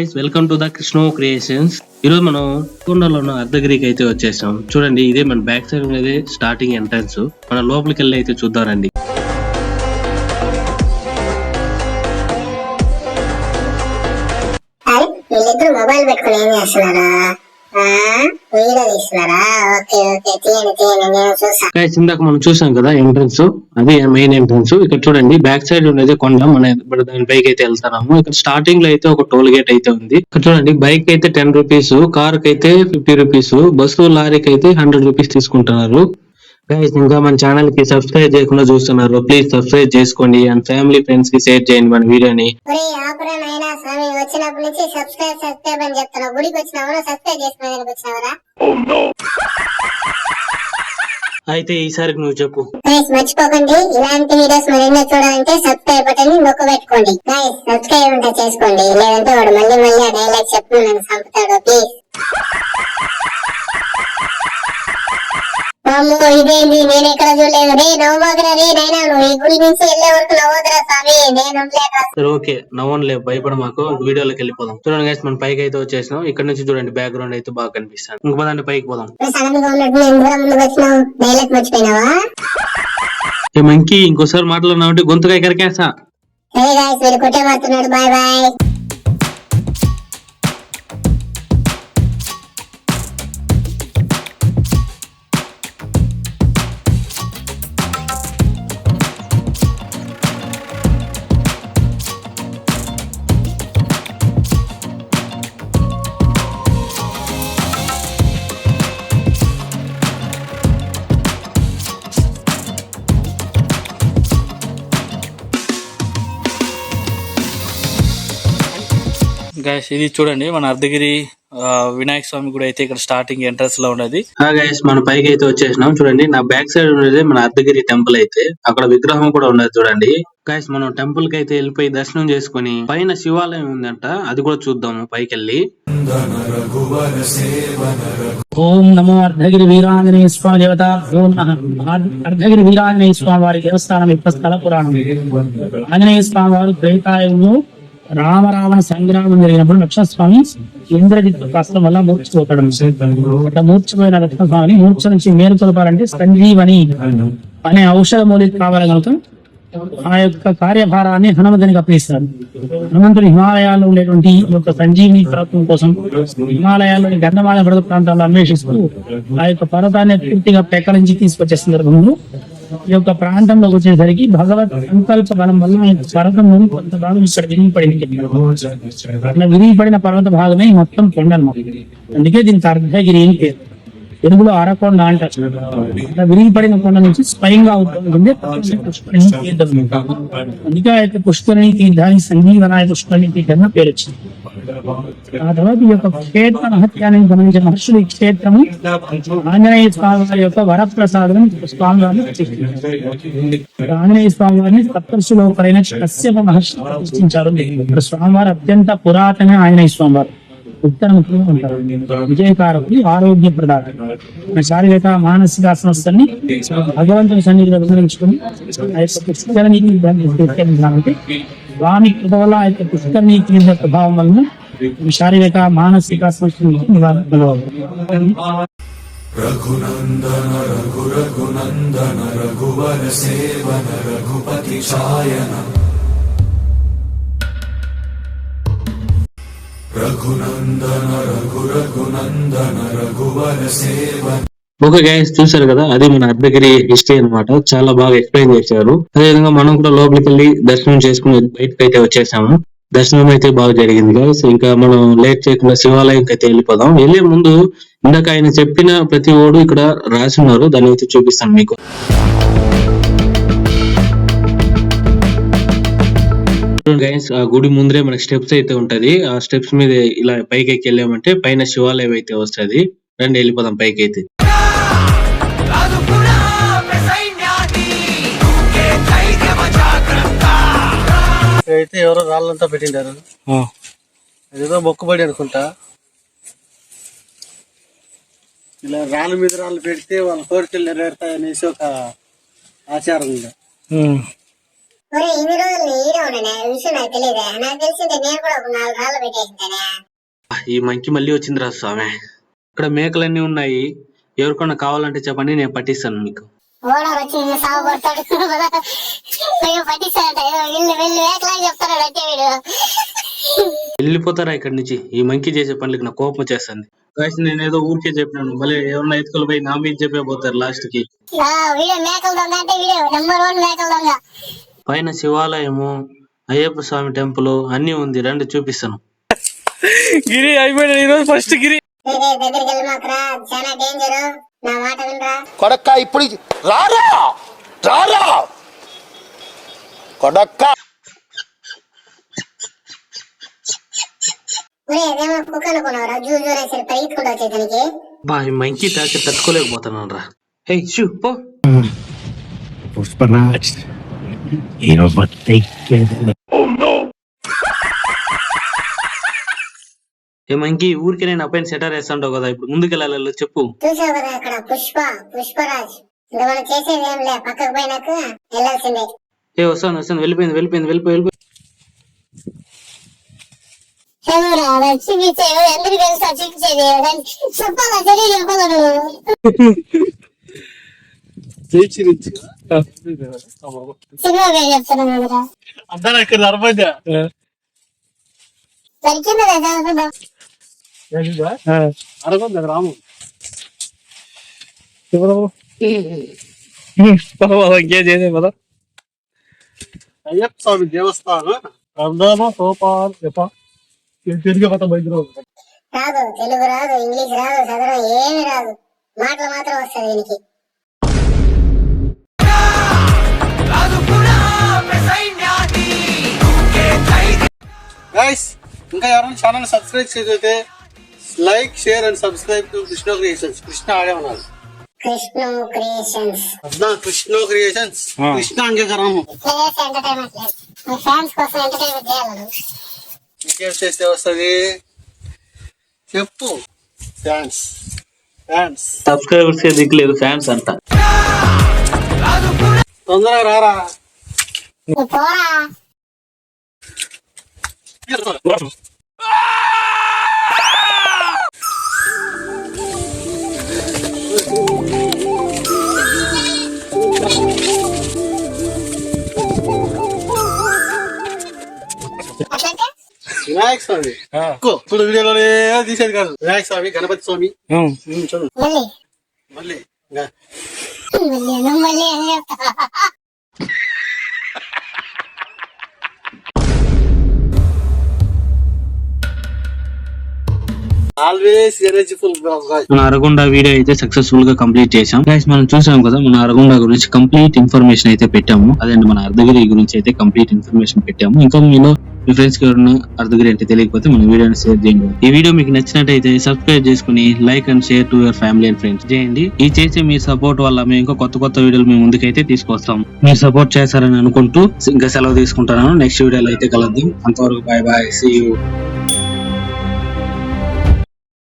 Guys welcome to the Krishna creations ఈరోజు మనం కొండలో ఉన్న అర్ధగిరికి అయితే వచ్చేసాం. చూడండి ఇదే మన బ్యాక్ సైడ్ ఉన్నది స్టార్టింగ్ ఎంట్రన్స్ మన లోపలికి వెళ్ళి అయితే చూద్దామండి వీళ్ళిద్దరు మొబైల్ పెట్టుకుని ఏం చేస్తున్నారా? ఇందాక మనం చూసాం కదా ఎంట్రన్స్ అది మెయిన్ ఎంట్రన్స్ ఇక్కడ చూడండి బ్యాక్ సైడ్ ఉండేది కొండ. మన ఇప్పుడు దాని పైకి అయితే వెళ్తున్నాము. ఇక్కడ స్టార్టింగ్లో అయితే ఒక టోల్ గేట్ అయితే ఉంది. ఇక్కడ చూడండి బైక్ అయితే టెన్ రూపీస్ కార్కి అయితే ఫిఫ్టీ రూపీస్ బస్సు లారీకి అయితే హండ్రెడ్ రూపీస్ తీసుకుంటున్నారు. గైస్ ఇంకా మన ఛానల్కి సబ్స్క్రైబ్ చేయకుండా చూస్తున్నారు. ప్లీజ్ సబ్స్క్రైబ్ చేసుకోండి. అండ్ ఫ్యామిలీ ఫ్రెండ్స్కి షేర్ చేయండి మన వీడియోని. వచ్చినప్పటి నుంచి సబ్స్క్రైబ్ సబ్స్క్రైబ్ అని చెప్తున్నావు. గుడికి వచ్చినావరా సబ్స్క్రైబ్ చేసుకునేందుకు వచ్చినావరా? అయితే ఈసారికి నువ్వు చెప్పు. గైస్ మర్చిపోకండి. ఇలాంటి వీడియోస్ మరెన్నో చూడాలంటే సబ్స్క్రైబ్ బటన్ నొక్కు పెట్టుకోండి. గైస్ సబ్స్క్రైబ్ ఉంటే చేసుకోండి. లేదంటే వాడు మళ్ళీ మళ్ళీ ఆ డైలాగ్ చెప్పు నన్ను చంపుతాడు. ప్లీజ్ అమ్మో ఇదేంది నేను ఎక్కడ చూడలేదు. రే నవ్వగరా రే నైనా నువ్వు ఈ గుడి నుంచి వెళ్ళే వరకు నవ్వదురా స్వామి నేను సరే ఓకే. నవ్వనులే భయపడ మాకు. వీడియోలోకి వెళ్ళిపోదాం. చూడండి గైస్ మన పైకి అయితే వచ్చేసినాం. ఇక్కడ నుంచి చూడండి బ్యాక్గ్రౌండ్ అయితే బాగా కనిపిస్తాను ఇంక పదండి పైకి పోదాం. సడన్గా ఉన్నట్టు నేను దూరం ముందుకు వచ్చినావు. డైలాగ్ మర్చిపోయినావా? ఏ మంకీ ఇంకోసారి మాట్లాడినావు అంటే గొంతుగా గాయస్ కొట్టే మారుతున్నాడు బాయ్ బాయ్. గైస్ ఇది చూడండి మన అర్ధగిరి ఆ, వినాయక స్వామి గుడి అయితే ఇక్కడ స్టార్టింగ్ ఎంట్రన్స్లో ఉన్నది. గైస్ మన పైకి అయితే వచ్చేసినాం. చూడండి నా బ్యాక్ సైడ్ ఉన్నది మన అర్ధగిరి టెంపుల్ అయితే. అక్కడ విగ్రహం కూడా ఉన్నది చూడండి. గైస్ మనం టెంపుల్కి అయితే వెళ్ళిపోయి దర్శనం చేసుకుని పైన శివాలయం ఉందంట అది కూడా చూద్దాము పైకి వెళ్ళి ఓం నమో అర్ధగిరి వీరాంజనేయ స్వామి దేవత ఓం అర్ధగిరి వీరాంజనేయ స్వామి వారి దేవస్థానం యొక్క స్థల పురాణం. ఆంజనేయ స్వామి వారు త్రేతాయుగంలో రామరావణ సంగ్రామం జరిగినప్పుడు లక్ష్మణస్వామి ఇంద్రజిత్ కష్టం వల్ల మూర్చిపోతాడు. అట్లా మూర్చిపోయిన లక్ష్మణస్వామిని మూర్ఛ నుంచి మేలుకొలపాలంటే సంజీవని అనే ఔషధ మూలిక కావాలి కనుక ఆ యొక్క కార్యభారాన్ని హనుమంతునికి అప్పగిస్తాడు హనుమంతుడు హిమాలయాల్లో ఉండేటువంటి ఈ యొక్క సంజీవిని పర్వతం కోసం హిమాలయాల్లోని గంధమాల పర్వత ప్రాంతాల్లో అన్వేషిస్తూ ఆ యొక్క పర్వతాన్ని పూర్తిగా పెక్కలించి తీసుకొచ్చే సందర్భంలో ఈ యొక్క ప్రాంతంలోకి వచ్చేసరికి భగవత్ సంకల్ప బలం వల్ల ఈ పర్వతం నుండి కొంత భాగం ఇక్కడ విరిగిపడింది. అట్లా విరిగిపడిన పర్వత భాగమే మొత్తం కొండ అందుకే దీనికి అర్ధగిరి అని పేరు. తెలుగులో అరకొండ అంటారు అట్లా విరిగిపడిన కొండ నుంచి స్వయంగా ఉద్భవించింది పుష్కరిణి తీర్థం అందుకే ఆ యొక్క పుష్కరిణి తీర్థానికి సంజీవనాయ పుష్కరిణి తీర్థం పేరు వచ్చింది. ఆ తర్వాత ఈ యొక్క క్షేత్ర మహత్యాన్ని గమనించిన మహర్షులు ఈ క్షేత్రము ఆంజనేయ స్వామి వారి యొక్క వరప్రసాదం స్వామి వారిని ఆంజనేయ స్వామి వారిని సప్తర్షిలో ఒకరైన కశ్యప మహర్షి ప్రతిష్ఠించారు. స్వామివారు అత్యంత పురాతన ఆంజనేయ స్వామి ఉత్తరముఖి ఉంటారు. విజయకారకులు ఆరోగ్య ప్రదాత శారీరక మానసిక అస్వస్థని భగవంతుని సన్నిధిలో వివరించుకుని పుష్కరణి కాబట్టి వామి కృత వల్ల ఆ క్రింద ప్రభావం వలన శారీరక మానసిక అస్వస్థని రఘునందన రఘు రఘునందన రఘువర సేవన రఘుపతి ఛాయన. ఓకే గైస్ చూసారు కదా అది మన అర్ధగిరి హిస్టరీ అన్నమాట. చాలా బాగా ఎక్స్ప్లెయిన్ చేశారు. అదేవిధంగా మనం కూడా లోపలికి వెళ్ళి దర్శనం చేసుకుని బయటకు అయితే వచ్చేసాము. దర్శనం అయితే బాగా జరిగింది గైస్ ఇంకా మనం లేట్ చేయకుండా శివాలయంకి అయితే వెళ్ళిపోదాం. వెళ్ళే ముందు ఇందాక ఆయన చెప్పిన ప్రతి ఓడు ఇక్కడ రాసి ఉన్నారు. దాన్ని అయితే చూపిస్తాను మీకు. గైస్ ఆ గుడి ముందరే మనకి స్టెప్స్ అయితే ఉంటది. ఆ స్టెప్స్ మీద ఇలా పైకి ఎక్కి వెళ్ళామంటే పైన శివాలయం అయితే వస్తది. రండి వెళ్ళిపోదాం పైకి అయితే అయితే ఎవరో రాళ్ళంతా పెట్టిండారు. అదేదో మొక్కుబడి అనుకుంటా. ఇలా రాళ్ళ మీద రాళ్ళు పెడితే వాళ్ళ కోరికలు నెరవేరుతాయి అనేసి ఒక ఆచారం ఉంది. ఒరే ఇన్ని రోజులు ఈడే ఈ విషయం నాకు తెలియదే. నాకు తెలిసిందే నేను కూడా ఒక నాలుగు రాళ్ళు పెట్టేసింటానే. ఈ మంకి మళ్ళీ వచ్చిందిరా స్వామి. ఇక్కడ మేకలన్నీ ఉన్నాయి. ఎవరికన్నా కావాలంటే చెప్పండి నేను పట్టిస్తాను మీకు. ఓడర్ వచ్చి నిన్ను సాగు కొడతాడు. మేము పట్టిస్తాడంట ఏదో వీళ్ళు వీళ్ళు వేకలా చెప్తాడు అంటే వీడు. వెళ్ళిపోతారా ఇక్కడ నుంచి? ఈ మంకి చేసే పనులకి నా కోపం వచ్చేస్తుంది. కాసి నేను ఏదో ఊరికే చెప్పినాను. మళ్ళీ ఎవరన్నా ఎత్తుకులు పోయి నా మీద చెప్పే పోతారు లాస్ట్కి వీడియో మేకల దొంగ అంటే వీడియో నెంబర్ వన్ మేకల దొంగ. పైన శివాలయము అయ్యప్ప స్వామి టెంపుల్ అన్ని ఉంది. రండి చూపిస్తాను. గిరి అయిపోయాడు ఈరోజు ఫస్ట్ గిరి. కొడక్క ఇప్పుడు రారా? రారా? కొడక్క. ఒరే అదేమో కుక్క అనుకున్నావురా. జూ జూ రేసి పరిగెత్తుకుంటూ వచ్చే దానికి. బా ఈ మంకి తాకి తట్టుకోలేకపోతున్నాను రా హే షూ పో. Pushparaj. You know what they get. ఏ మంకి ఊరికే నేను అపైన సెటర్ వేస్తాంటావు కదా ఇప్పుడు ముందుకు వెళ్ళాలి చెప్పు. చూసావు కదా అక్కడ పుష్ప పుష్పరాజ్. ఇంకా మనం చేసేది ఏం లే పక్కకు పోయినాక వెళ్ళాల్సిందే. ఏ వస్తాను వస్తాను వెళ్ళిపోయింది వెళ్ళిపోయింది వెళ్ళిపోయి వెళ్ళిపోయి ఎందుకు తెలుసా చూపించేది చెప్పాలా? తెలియదు అందరూ ఇక్కడ నరమధ్య దొరికింది రాము ఇంకేం చేసే పద అయ్యప్ప స్వామి దేవస్థానం ప్రధాన సోపాన్ యప్ప తిరిగి కొత్త బయట రాదు తెలుగు రాదు ఇంగ్లీష్ రాదు చదవడం ఏమి రాదు. మాటలు మాత్రం వస్తాయి దీనికి. గైస్ ఇంకా ఎవరైనా ఛానల్ సబ్స్క్రైబ్ చేయకపోతే like share and subscribe to Krishna creations Krishna ఆడే ఉన్నారు. Krishna creations Krishna creations Krishna fans చేయాలి. ఇంకేం చేస్తే వస్తుంది? చెప్పు. డాన్స్ డాన్స్ సబ్స్క్రైబర్స్ దిక్కులేదు ఫ్యాన్స్ అంట. తొందరగా రారా? వినాయక స్వామి ఎక్కువ. ఇప్పుడు వీడియోలోనే తీసేది కాదు వినాయక స్వామి గణపతి స్వామి ఉమ్, చదువు మళ్ళీ మళ్ళీ ఇంకా మళ్ళీ మన అరగొండ వీడియో అయితే సక్సెస్ఫుల్గా కంప్లీట్ చేసాం గైస్ మనం చూసాం కదా మన అరగొండ గురించి కంప్లీట్ ఇన్ఫర్మేషన్ అయితే పెట్టాము. అదే మన అర్ధగిరి గురించి అయితే కంప్లీట్ ఇన్ఫర్మేషన్ పెట్టాము. ఇంకా మీలో మీ ఫ్రెండ్స్కి ఎవరైనా అర్ధగిరి అంటే తెలియకపోతే మన వీడియోని షేర్ చేయండి. ఈ వీడియో మీకు నచ్చినట్టయితే సబ్స్క్రైబ్ చేసుకుని like and share to your family and friends చేయండి. ఈ చేసే మీ సపోర్ట్ వల్ల మేము ఇంకా కొత్త కొత్త వీడియోలు మేము ముందుకైతే తీసుకొస్తాం. మీరు సపోర్ట్ చేస్తారని అనుకుంటూ ఇంకా సెలవు తీసుకుంటున్నాను నెక్స్ట్ వీడియోలో అయితే కలుద్దాం. అంతవరకు బాయ్ బాయ్ సీ యూ